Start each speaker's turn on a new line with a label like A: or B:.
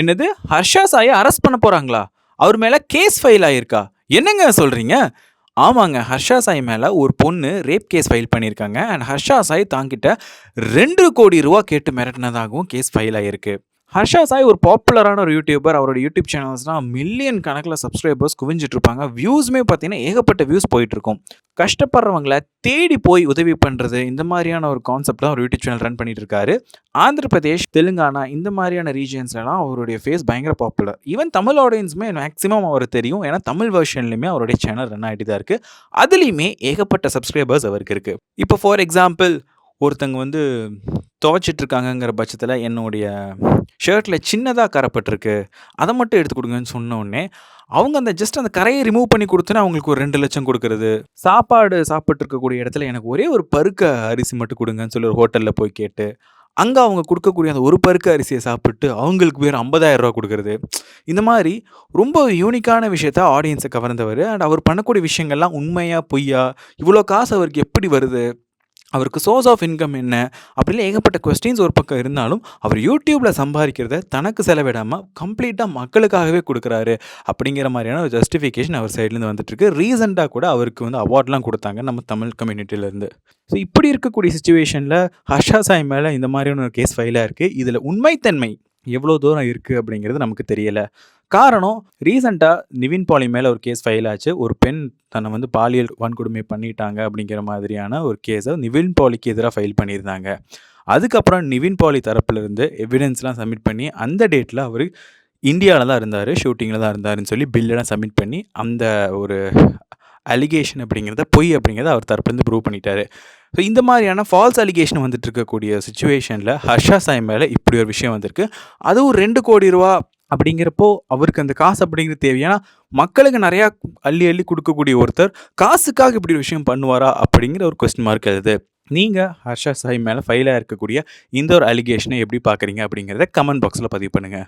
A: என்னது? ஹர்ஷா சாயை அரெஸ்ட் பண்ண போகிறாங்களா அவர் மேலே கேஸ் ஃபைல் ஆகியிருக்கா என்னங்க சொல்கிறீங்க ஆமாங்க ஹர்ஷா சாய் மேலே ஒரு பொண்ணு ரேப் கேஸ் ஃபைல் பண்ணியிருக்காங்க. அண்ட் ஹர்ஷா சாய் தாங்கிட்ட ரெண்டு கோடி ரூபா கேட்டு மிரட்டினதாகவும் கேஸ் ஃபைல் ஆகிருக்கு ஹர்ஷா சாய் ஒரு பாப்புலரான ஒரு யூடியூபர் அவரோட யூடியூப் சேனல்ஸ்னால் மில்லியன் கணக்கில் சப்ஸ்கிரைபர்ஸ் குவிஞ்சிட்ருப்பாங்க வியூஸுமே பார்த்தீங்கன்னா ஏகப்பட்ட வியூஸ் போயிட்டுருக்கும். கஷ்டப்படுறவங்களை கஷ்டப்படுறவங்கள தேடி போய் உதவி பண்ணுறது இந்த மாதிரியான ஒரு கான்செப்ட் தான் ஒரு யூடியூப் சேனல் ரன் பண்ணிட்டு இருக்காரு ஆந்திர பிரதேஷ் தெலுங்கானா இந்த மாதிரியான ரீஜியன்ஸ்லாம் அவருடைய ஃபேஸ் பயங்கர பாப்புலர் ஈவன் தமிழ் ஆடியன்ஸுமே மேக்ஸிமம் அவர் தெரியும். ஏன்னா தமிழ் வெர்ஷன்லையுமே அவருடைய சேனல் ரன் ஆகிட்டு தான் இருக்குது அதுலேயுமே ஏகப்பட்ட சப்ஸ்கிரைபர்ஸ் அவருக்கு இருக்குது இப்போ ஃபார் எக்ஸாம்பிள் ஒருத்தங்க வந்து துவைச்சிட்ருக்காங்கங்கிற பட்சத்தில் என்னுடைய ஷர்ட்டில் சின்னதாக கரைப்பட்டிருக்கு. அதை மட்டும் எடுத்து கொடுங்கன்னு சொன்னோடனே அவங்க அந்த ஜஸ்ட் அந்த கரையை ரிமூவ் பண்ணி கொடுத்தோன்னா அவங்களுக்கு ஒரு ரெண்டு லட்சம் கொடுக்குறது. சாப்பாடு சாப்பிட்டு இருக்கக்கூடிய இடத்துல எனக்கு ஒரே ஒரு பருக்க அரிசி மட்டும் கொடுங்கன்னு சொல்லி ஒரு ஹோட்டலில் போய் கேட்டு அங்கே அவங்க கொடுக்கக்கூடிய அந்த ஒரு பருக்க அரிசியை சாப்பிட்டு அவங்களுக்கு பேர் ஐம்பதாயிரம் ரூபா கொடுக்குறது. இந்த மாதிரி ரொம்ப யூனிக்கான விஷயத்த ஆடியன்ஸை கவர்ந்தவர். அண்ட் அவர் பண்ணக்கூடிய விஷயங்கள்லாம் உண்மையாக பொய்யா இவ்வளோ காசு அவருக்கு எப்படி வருது? அவருக்கு சோர்ஸ் ஆஃப் இன்கம் என்ன அப்படிலாம் ஏகப்பட்ட கொஸ்டின்ஸ் ஒரு பக்கம் இருந்தாலும் அவர் யூடியூப்பில் சம்பாதிக்கிறத தனக்கு செலவிடாமல் கம்ப்ளீட்டாக மக்களுக்காகவே கொடுக்குறாரு அப்படிங்கிற மாதிரியான ஒரு ஜஸ்டிஃபிகேஷன் அவர் சைட்லேருந்து வந்துட்டுருக்கு. ரீசெண்டாக கூட அவருக்கு வந்து அவார்ட்லாம் கொடுத்தாங்க நம்ம தமிழ் கம்யூனிட்டியிலேருந்து ஸோ இப்படி இருக்கக்கூடிய சுச்சுவேஷனில் ஹர்ஷா சாய் மேலே இந்த மாதிரியான ஒரு கேஸ் ஃபைலாக இருக்குது இதில் உண்மைத்தன்மை எவ்வளோ தூரம் இருக்குது அப்படிங்கிறது நமக்கு தெரியலை. காரணம் ரீசெண்டாக நிவின் பாலி மேலே ஒரு கேஸ் ஃபைல் ஆச்சு. ஒரு பெண் தன்னை வந்து பாலியல் வன்கொடுமை பண்ணிட்டாங்க அப்படிங்கிற மாதிரியான ஒரு கேஸை நிவின் பாலிக்கு எதிராக ஃபைல் பண்ணியிருந்தாங்க. அதுக்கப்புறம் நிவின் பாலி தரப்புலேருந்து எவிடன்ஸ்லாம் சப்மிட் பண்ணி அந்த டேட்டில் அவர் இந்தியாவில் தான் இருந்தார் ஷூட்டிங்கில் தான் இருந்தாருன்னு சொல்லி பில்லெல்லாம் சப்மிட் பண்ணி அந்த ஒரு அலிகேஷன் அப்படிங்கிறத பொய் அப்படிங்கிறத அவர் தரப்புலேருந்து ப்ரூவ் பண்ணிட்டாரு. ஸோ இந்த மாதிரியான ஃபால்ஸ் அலிகேஷன் வந்துட்டு இருக்கக்கூடிய சுச்சுவேஷனில் ஹர்ஷா சாய் மேலே இப்படி ஒரு விஷயம் வந்திருக்கு. அதுவும் ரெண்டு கோடி ரூபா அப்படிங்கிறப்போ அவருக்கு அந்த காசு அப்படிங்கிறது தேவையான மக்களுக்கு நிறையா அள்ளி அள்ளி கொடுக்கக்கூடிய ஒருத்தர் காசுக்காக இப்படி ஒரு விஷயம் பண்ணுவாரா அப்படிங்கிற ஒரு கொஸ்டின் மார்க் எழுது. நீங்கள் ஹர்ஷா சாஹிப் மேலே ஃபைலாக இருக்கக்கூடிய இந்த ஒரு அலிகேஷனை எப்படி பார்க்குறீங்க அப்படிங்கிறத கமெண்ட் பாக்ஸில் பதிவு பண்ணுங்கள்